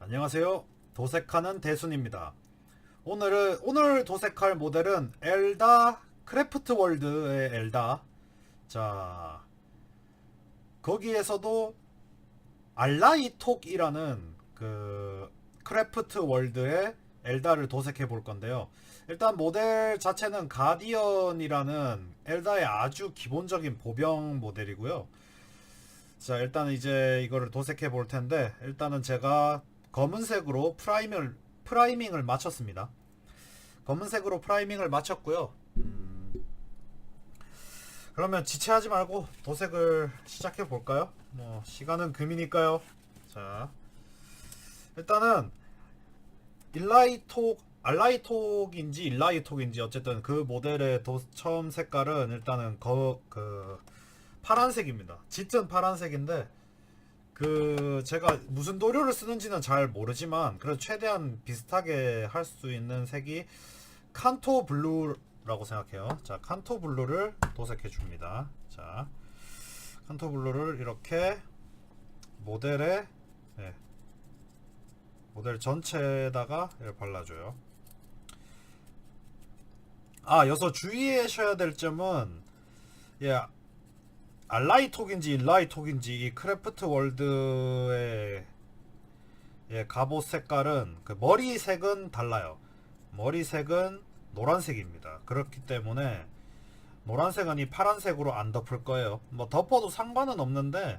안녕하세요. 도색하는 대순입니다. 오늘은 오늘 도색할 모델은 엘다 크래프트 월드의 엘다. 자 거기에서도 알라이톡이라는 그 크래프트 월드의 엘다를 도색해 볼 건데요. 일단 모델 자체는 가디언이라는 엘다의 아주 기본적인 보병 모델이고요. 자 일단 이제 이거를 도색해 볼 텐데 일단은 제가 검은색으로 프라이밍을 프라이밍을 마쳤습니다. 검은색으로 프라이밍을 마쳤고요. 음, 그러면 지체하지 말고 도색을 시작해 볼까요? 뭐 시간은 금이니까요. 자 일단은 일라이톡 알라이톡인지 일라이톡인지 어쨌든 그 모델의 도, 처음 색깔은 일단은 거, 그 파란색입니다. 짙은 파란색인데 그 제가 무슨 도료를 쓰는지는 잘 모르지만 그래도 최대한 비슷하게 할 수 있는 색이 칸토 블루라고 생각해요. 자, 칸토 블루를 도색해 줍니다. 자, 칸토 블루를 이렇게 모델에 예, 모델 전체에다가 발라줘요. 아, 여기서 주의하셔야 될 점은 예, 알라이톡인지 일라이톡인지 이 크래프트 월드의 예, 갑옷 색깔은 그 머리 색은 달라요. 머리 색은 노란색입니다. 그렇기 때문에 노란색은 이 파란색으로 안 덮을 거예요. 뭐 덮어도 상관은 없는데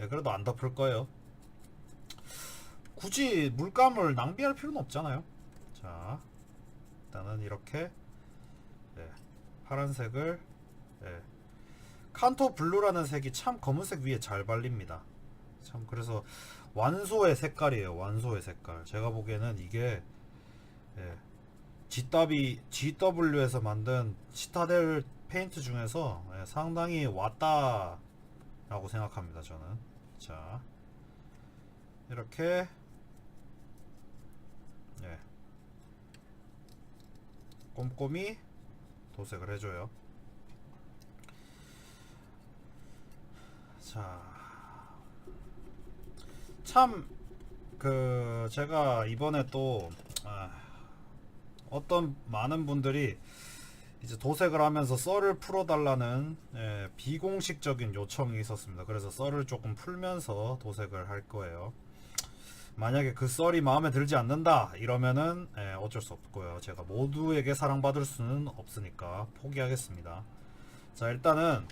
예, 그래도 안 덮을 거예요. 굳이 물감을 낭비할 필요는 없잖아요. 자, 일단은 이렇게 예, 파란색을 예, 칸토 블루라는 색이 참 검은색 위에 잘 발립니다. 참 그래서 완소의 색깔이에요. 완소의 색깔. 제가 보기에는 이게 예, GW GW에서 만든 시타델 페인트 중에서 예, 상당히 왔다라고 생각합니다. 저는 자 이렇게 예, 꼼꼼히 도색을 해줘요. 자, 참, 그, 제가 이번에 또, 아, 어떤 많은 분들이 이제 도색을 하면서 썰을 풀어달라는 예, 비공식적인 요청이 있었습니다. 그래서 썰을 조금 풀면서 도색을 할 거예요. 만약에 그 썰이 마음에 들지 않는다 이러면은 예, 어쩔 수 없고요. 제가 모두에게 사랑받을 수는 없으니까 포기하겠습니다. 자 일단은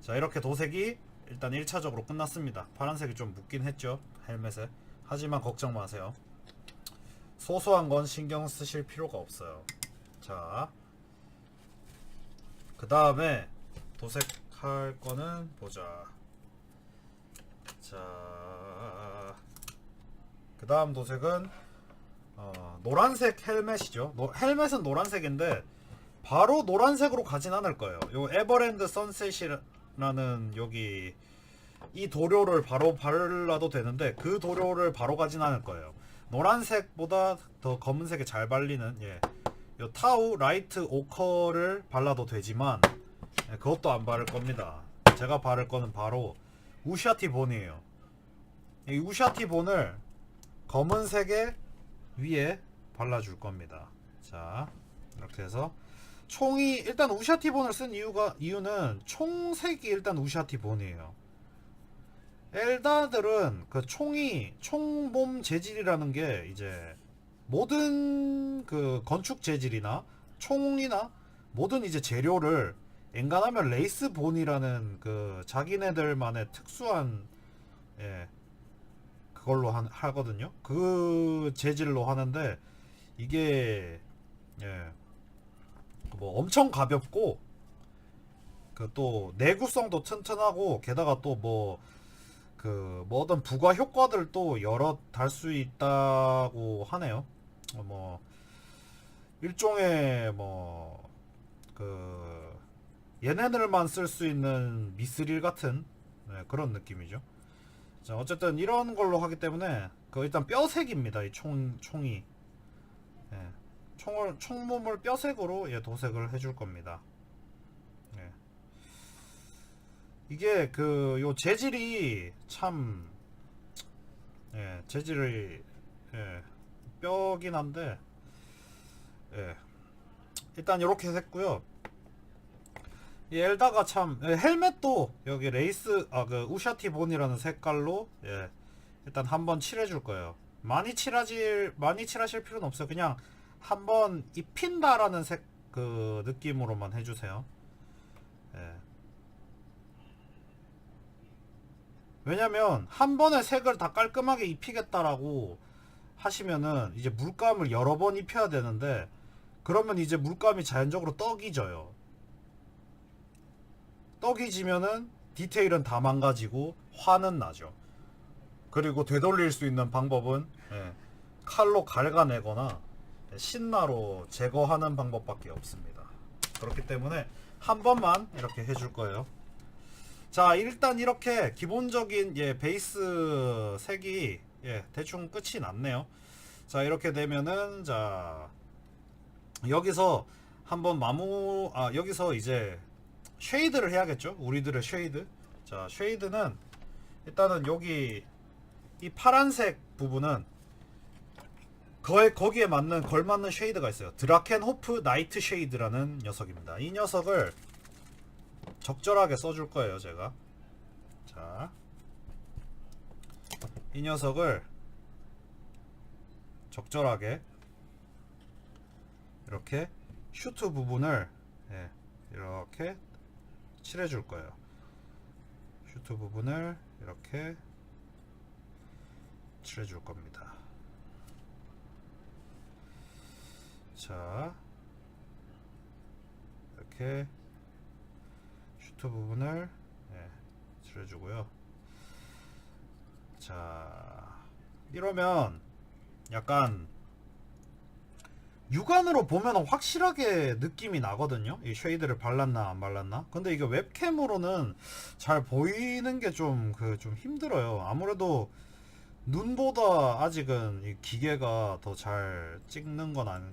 자 이렇게 도색이 일단 1차적으로 끝났습니다. 파란색이 좀 묻긴 했죠. 헬멧에. 하지만 걱정 마세요. 소소한 건 신경 쓰실 필요가 없어요. 자. 그 다음에 도색할 거는 보자. 자. 그 다음 도색은 어, 노란색 헬멧이죠. 노- 헬멧은 노란색인데 바로 노란색으로 가진 않을 거예요. 요 에버랜드 선셋이 라는 여기 이 도료를 바로 발라도 되는데 그 도료를 바로 가진 않을 거예요. 노란색보다 더 검은색에 잘 발리는 예. 요 타우 라이트 오커를 발라도 되지만 예, 그것도 안 바를 겁니다. 제가 바를 거는 바로 우샤티 본이에요. 이 우샤티 본을 검은색에 위에 발라줄 겁니다. 자, 이렇게 해서 총이 일단 우샤티 본을 쓴 이유가 이유는 총색이 일단 우샤티 본이에요. 엘다들은 그 총이 총몸 재질이라는 게 이제 모든 그 건축 재질이나 총이나 모든 이제 재료를 엔간하면 레이스 본이라는 그 자기네들만의 특수한 예 그걸로 한, 하거든요. 그 재질로 하는데 이게 예. 뭐 엄청 가볍고 그 또 내구성도 튼튼하고 게다가 또 뭐 그뭐 어떤 부가 효과들도 여러 달 수 있다고 하네요. 어, 뭐 일종의 뭐 그 얘네들만 쓸 수 있는 미스릴 같은 네, 그런 느낌이죠. 자 어쨌든 이런 걸로 하기 때문에 그 일단 뼈색입니다. 이 총 총이 예, 총을 총몸을 뼈색으로 예, 도색을 해줄 겁니다. 예. 이게 그 요 재질이 참 예, 재질이 예, 뼈긴 한데 예. 일단 이렇게 했고요. 이 엘다가 참 예, 헬멧도 여기 레이스 아 그 우샤티 본이라는 색깔로 예. 일단 한번 칠해줄 거예요. 많이 칠하실 많이 칠하실 필요는 없어요. 그냥 한번 입힌다라는 색 그 느낌으로만 해주세요. 예. 왜냐면 한 번에 색을 다 깔끔하게 입히겠다라고 하시면은 이제 물감을 여러 번 입혀야 되는데 그러면 이제 물감이 자연적으로 떡이 져요. 떡이 지면은 디테일은 다 망가지고 화는 나죠. 그리고 되돌릴 수 있는 방법은 예, 칼로 갉아내거나 신나로 제거하는 방법밖에 없습니다. 그렇기 때문에 한 번만 이렇게 해줄 거예요. 자 일단 이렇게 기본적인 예 베이스 색이 예 대충 끝이 났네요. 자 이렇게 되면은 자 여기서 한번 마무 아 여기서 이제 쉐이드를 해야겠죠 우리들의 쉐이드 자 쉐이드는 일단은 여기 이 파란색 부분은 거에 거기에 맞는 걸맞는 쉐이드가 있어요 드라켄 호프 나이트 쉐이드라는 녀석입니다 이 녀석을 적절하게 써줄 거예요 제가 자 이 녀석을 적절하게 이렇게 슈트 부분을 예, 이렇게 칠해줄 거예요. 슈트 부분을 이렇게 칠해줄 겁니다. 자, 이렇게 슈트 부분을 예, 칠해주고요. 자, 이러면 약간 육안으로 보면 확실하게 느낌이 나거든요. 이 쉐이드를 발랐나 안 발랐나. 근데 이게 웹캠으로는 잘 보이는 게 좀 그 좀 힘들어요. 아무래도 눈보다 아직은 이 기계가 더 잘 찍는 건 아니.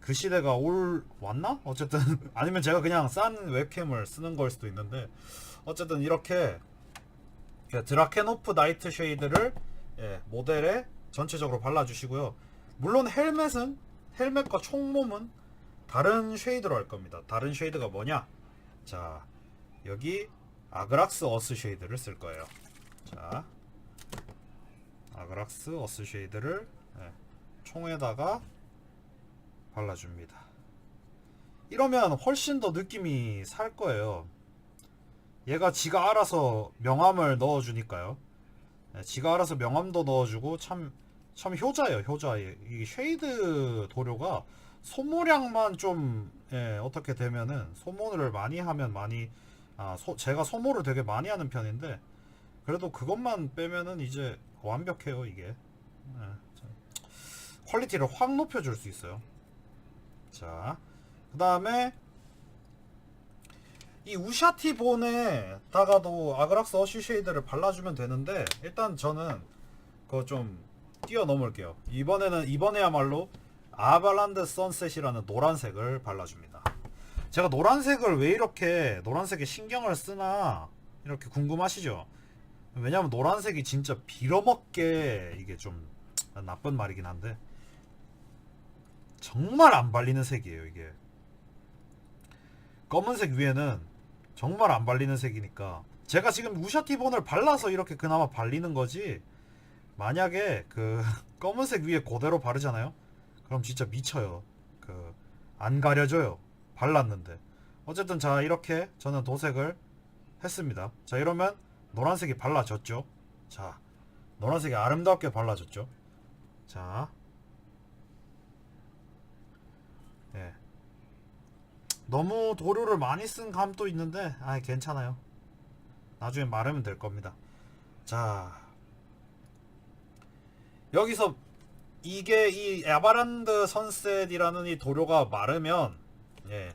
그 시대가 올 왔나? 어쨌든 아니면 제가 그냥 싼 웹캠을 쓰는 걸 수도 있는데 어쨌든 이렇게 드라켄오프 나이트 쉐이드를 예, 모델에 전체적으로 발라주시고요. 물론 헬멧은 헬멧과 총몸은 다른 쉐이드로 할 겁니다. 다른 쉐이드가 뭐냐? 자, 여기 아그락스 어스 쉐이드를 쓸 거예요. 자, 아그락스 어스 쉐이드를 예, 총에다가 발라줍니다. 이러면 훨씬 더 느낌이 살 거예요. 얘가 지가 알아서 명암을 넣어주니까요. 예, 지가 알아서 명암도 넣어주고 참 참 효자예요 효자 이 쉐이드 도료가 소모량만 좀 예, 어떻게 되면은 소모를 많이 하면 많이 아 소, 제가 소모를 되게 많이 하는 편인데 그래도 그것만 빼면은 이제 완벽해요 이게 예, 자, 퀄리티를 확 높여줄 수 있어요 자 그 다음에 이 우샤티 본에다가도 아그락스 어쉬 쉐이드를 발라주면 되는데 일단 저는 그거 좀 뛰어넘을게요. 이번에는 이번에야말로 아발란드 선셋이라는 노란색을 발라줍니다. 제가 노란색을 왜 이렇게 노란색에 신경을 쓰나 이렇게 궁금하시죠? 왜냐면 노란색이 진짜 빌어먹게 이게 좀 나쁜 말이긴 한데 정말 안 발리는 색이에요 이게 검은색 위에는 정말 안 발리는 색이니까 제가 지금 우샤티본을 발라서 이렇게 그나마 발리는 거지 만약에 그 검은색 위에 그대로 바르잖아요. 그럼 진짜 미쳐요. 그 안 가려져요. 발랐는데. 어쨌든 자 이렇게 저는 도색을 했습니다. 자 이러면 노란색이 발라졌죠. 자 노란색이 아름답게 발라졌죠. 자 예. 너무 도료를 많이 쓴 감도 있는데 아 괜찮아요. 나중에 마르면 될 겁니다. 자 여기서 이게 이 에바란드 선셋이라는 이 도료가 마르면 예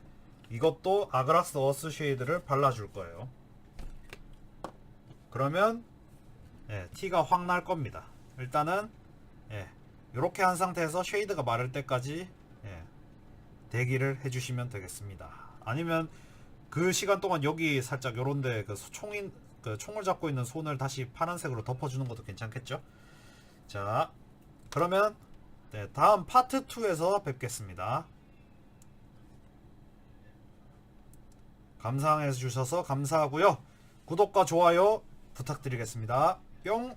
이것도 아그락스 어스 쉐이드를 발라줄 거예요. 그러면 예, 티가 확 날 겁니다. 일단은 예, 이렇게 한 상태에서 쉐이드가 마를 때까지 예, 대기를 해주시면 되겠습니다. 아니면 그 시간 동안 여기 살짝 요런데 그 총인 그 총을 잡고 있는 손을 다시 파란색으로 덮어주는 것도 괜찮겠죠? 자, 그러면 네, 다음 파트 2에서 뵙겠습니다. 감상해 주셔서 감사하고요. 구독과 좋아요 부탁드리겠습니다. 뿅!